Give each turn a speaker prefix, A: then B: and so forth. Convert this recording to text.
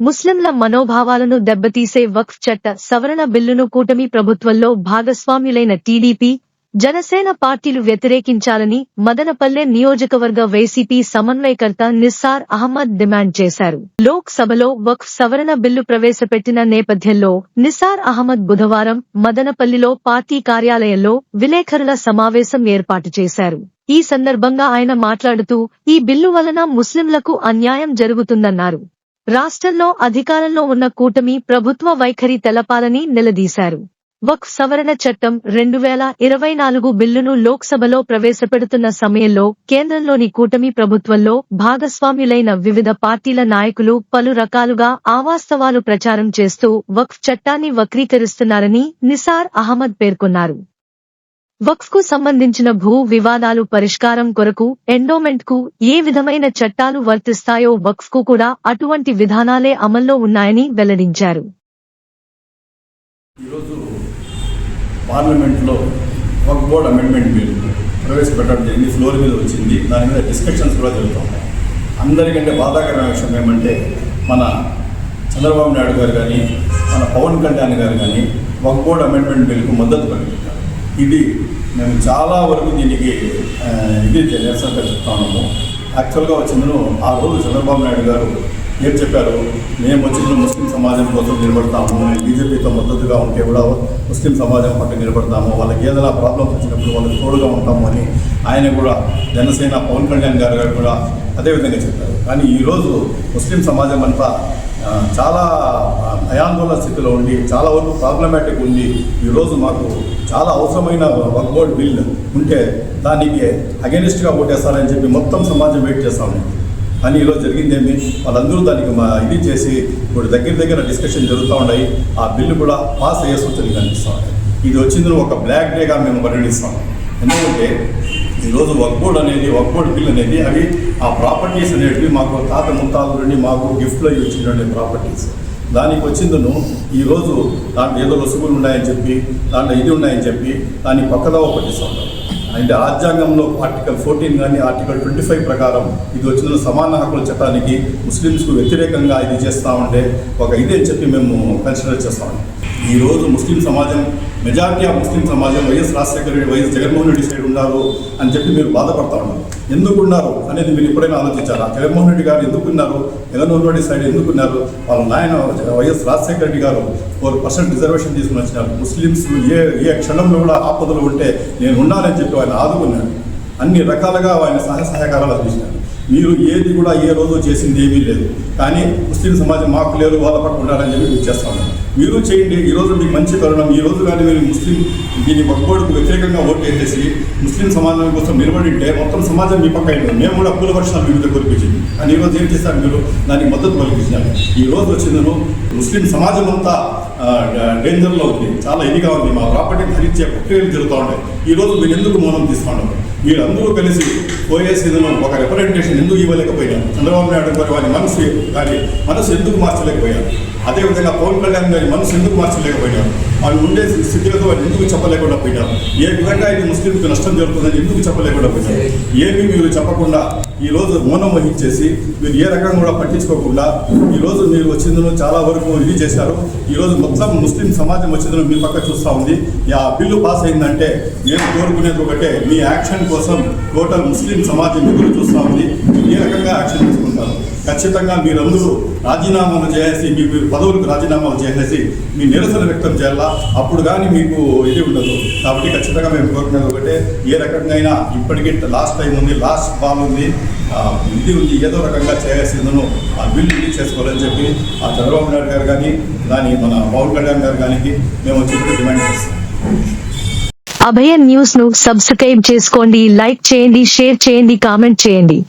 A: ముస్లింల మనోభావాలను దెబ్బతీసే వక్ఫ్ చట్ట సవరణ బిల్లును కూటమి ప్రభుత్వంలో భాగస్వామ్యులైన టీడీపీ జనసేన పార్టీలు వ్యతిరేకించాలని మదనపల్లె నియోజకవర్గ వైసీపీ సమన్వయకర్త నిస్సార్ అహ్మద్ డిమాండ్ చేశారు. లోక్ సభలో వక్ఫ్ సవరణ బిల్లు ప్రవేశపెట్టిన నేపథ్యంలో నిస్సార్ అహ్మద్ బుధవారం మదనపల్లిలో పార్టీ కార్యాలయంలో విలేకరుల సమావేశం ఏర్పాటు చేశారు. ఈ సందర్భంగా ఆయన మాట్లాడుతూ ఈ బిల్లు వలన ముస్లింలకు అన్యాయం జరుగుతుందన్నారు. రాష్ట్రంలో అధికారంలో ఉన్న కూటమి ప్రభుత్వ వైఖరి తెలపాలని నిలదీశారు. వక్ఫ్ సవరణ చట్టం రెండు వేల ఇరవై నాలుగు బిల్లును లోక్సభలో ప్రవేశపెడుతున్న సమయంలో కేంద్రంలోని కూటమి ప్రభుత్వంలో భాగస్వామ్యులైన వివిధ పార్టీల నాయకులు పలు రకాలుగా అవాస్తవాలు ప్రచారం చేస్తూ వక్ఫ్ చట్టాన్ని వక్రీకరిస్తున్నారని నిసార్ అహ్మద్ పేర్కొన్నారు. వక్స్కు సంబంధించిన భూ వివాదాలు పరిష్కారం కొరకు ఎండోమెంట్కు ఏ విధమైన చట్టాలు వర్తిస్తాయో వక్స్కు కూడా అటువంటి విధానాలే అమల్లో ఉన్నాయని వెల్లడించారు.
B: ఈరోజు పార్లమెంట్లో ఒక బోర్డ్ అమెండ్మెంట్ బిల్ ప్రవేశపెట్టడం జరిగింది. ఫ్లోర్ మీద వచ్చింది. దాని మీద డిస్కషన్స్ కూడా జరుగుతున్నాయి. అందరికంటే బాధాకరమైన విషయం ఏమంటే మన చంద్రబాబు నాయుడు గారు కానీ మన పవన్ కళ్యాణ్ గారు కానీ ఒక బోర్డ్ అమెండ్మెంట్ బిల్కు మద్దతు పలికింటారు ఇది మేము చాలా వరకు దీనికి ఇది నిరసనగా చెప్తా ఉన్నాము యాక్చువల్గా వచ్చిందను ఆ రోజు చంద్రబాబు నాయుడు గారు ఏం చెప్పారు? మేము వచ్చిన ముస్లిం సమాజం కోసం నిలబడతాము. బీజేపీతో మద్దతుగా ఉంటే కూడా ముస్లిం సమాజం పట్ల నిలబడతాము. వాళ్ళకి ఏదైనా ప్రాబ్లమ్స్ వచ్చినప్పుడు వాళ్ళకి తోడుగా ఉంటాము అని ఆయన కూడా జనసేన పవన్ కళ్యాణ్ గారు గారు కూడా అదేవిధంగా చెప్పారు. కానీ ఈరోజు ముస్లిం సమాజం అంతా చాలా భయాందోళన స్థితిలో ఉండి చాలా వరకు ప్రాబ్లమాటిక్ ఉంది ఈరోజు మాకు చాలా అవసరమైన వర్క్ బోర్డ్ బిల్ ఉంటే దానికి అగెనిస్ట్గా ఓటేస్తారని చెప్పి మొత్తం సమాజం వెయిట్ చేస్తా ఉంది. కానీ ఈరోజు జరిగిందేమి వాళ్ళందరూ దానికి మా ఇది చేసి ఇప్పుడు దగ్గర దగ్గర డిస్కషన్ జరుగుతూ ఉన్నాయి. ఆ బిల్లు కూడా పాస్ అయ్యే సూచనలు కనిపిస్తూ ఉన్నాయి. ఇది వచ్చింది ఒక బ్లాక్ డేగా మేము పరిగణిస్తాం. ఎందుకంటే ఈరోజు వక్బోర్డ్ అనేది వక్బోర్డ్ బిల్ అనేది అవి ఆ ప్రాపర్టీస్ అనేటివి మాకు తాత ముత్తాతల నుండి మాకు గిఫ్ట్లో ఇచ్చినటువంటి ప్రాపర్టీస్. దానికి వచ్చిందను ఈరోజు దాంట్లో ఏదో లొసుగులు ఉన్నాయని చెప్పి దాంట్లో ఇది ఉన్నాయని చెప్పి దాన్ని పక్కదవ పట్టిస్తుంటారు అంటే రాజ్యాంగంలో ఆర్టికల్ ఫోర్టీన్ కానీ ఆర్టికల్ ట్వంటీ ఫైవ్ ప్రకారం ఇది వచ్చిన సమాన హక్కుల చట్టానికి ముస్లిమ్స్కు వ్యతిరేకంగా ఇది చేస్తామంటే ఒక ఇదే చెప్పి మేము కన్సిడర్ చేస్తాం ఈ రోజు ముస్లిం సమాజం మెజారిటీ ఆఫ్ ముస్లిం సమాజం YS Rajasekhara Reddy YS Jaganmohan Reddy side ఉన్నారు అని చెప్పి మీరు బాధపడతా ఉన్నారు. ఎందుకున్నారు అనేది మీరు ఎప్పుడైనా ఆలోచించారా? జగన్మోహన్ రెడ్డి గారు ఎందుకున్నారు? జగన్మోహన్ రెడ్డి సైడ్ ఎందుకున్నారు? వాళ్ళ నాయన వైఎస్ రాజశేఖర రెడ్డి గారు ఫోర్ పర్సెంట్ రిజర్వేషన్ తీసుకుని వచ్చినారు. ముస్లిమ్స్ ఏ ఏ క్షణంలో కూడా ఆపదలు ఉంటే నేను ఉండాలని చెప్పి ఆయన ఆదుకున్నాడు. అన్ని రకాలుగా ఆయన సహాయ సహకారాలు అందించినారు మీరు ఏది కూడా ఏ రోజు చేసింది ఏమీ లేదు. కానీ ముస్లిం సమాజం మాకు లేరు వాళ్ళ పట్ల ఉండాలని చెప్పి మీరు మీరు చేయండి ఈ రోజు మీకు మంచి తరుణం ఈ రోజు కానీ మీరు ముస్లిం దీని ఒక్కడికి వ్యతిరేకంగా ఓటు వేసేసి ముస్లిం సమాజం కోసం నిలబడి ఉంటే మొత్తం సమాజం మీ పక్క అయింది. మేము కూడా పూల వర్షాలు మీద కురిపించింది. కానీ ఈ రోజు ఏం చేస్తారు మీరు? దానికి మద్దతు పలికించినారు. ఈ రోజు వచ్చిందను ముస్లిం సమాజం అంతా డేంజర్లో ఉంది. చాలా ఇదిగా ఉంది మా ప్రాపర్టీని హరించే ప్రక్రియలు జరుగుతూ ఉంటాయి ఈరోజు మీరు ఎందుకు మౌనం తీసుకున్నారు వీళ్ళందరూ కలిసి ఓఎస్ పోయేసేదను ఒక రిప్రజెంటేషన్ ఎందుకు ఇవ్వలేకపోయారు చంద్రబాబు నాయుడు గారు వారి మనసు కానీ మనసు ఎందుకు మార్చలేకపోయారు? అదేవిధంగా పవన్ కళ్యాణ్ గారి మనసు ఎందుకు మార్చలేకపోయినారు? వాళ్ళు ఉండే స్థితిగతో వాళ్ళు ఎందుకు చెప్పలేకుండా పోయినారు? ఏ విధంగా ఇది ముస్లింకు నష్టం జరుగుతుందని ఎందుకు చెప్పలేకుండా పోయినారు? ఏమీ మీరు చెప్పకుండా ఈ రోజు మౌనం వహించేసి మీరు ఏ రకంగా కూడా పట్టించుకోకుండా ఈరోజు మీరు వచ్చిందో చాలా వరకు ఇది చేశారు. ఈ రోజు మొత్తం ముస్లిం సమాజం వచ్చిందో మీ పక్క చూస్తూ ఉంది. ఆ బిల్లు పాస్ అయిందంటే నేను కోరుకునేది ఒకటే మీ యాక్షన్ కోసం టోటల్ ముస్లిం సమాజం ఎదురు చూస్తూ ఉంది మీరు ఏ రకంగా యాక్షన్ తీసుకుంటారు ఖచ్చితంగా మీరందరూ రాజీనామాలు చేసి మీకు పదవులకు రాజీనామాలు చేసేసి మీ నిరసన వ్యక్తం చేయాలా? అప్పుడు కానీ మీకు ఇది ఉండదు. కాబట్టి ఖచ్చితంగా మేము కోరుకునేది ఒకటే ఏ రకంగా అయినా ఇప్పటికీ లాస్ట్ టైం ఉంది లాస్ట్ బాల్ ఉంది ఇది ఉంది ఏదో రకంగా చేయాల్సిందను ఆ బిల్లు ఇది చేసుకోవాలని చెప్పి ఆ చంద్రబాబు నాయుడు గారు కానీ దాని మన పవన్ కళ్యాణ్ గారు కానీ మేము వచ్చి డిమాండ్ చేస్తాం.
A: అభయ న్యూస్ను సబ్స్క్రైబ్ చేసుకోండి లైక్ చేయండి షేర్ చేయండి కామెంట్ చేయండి.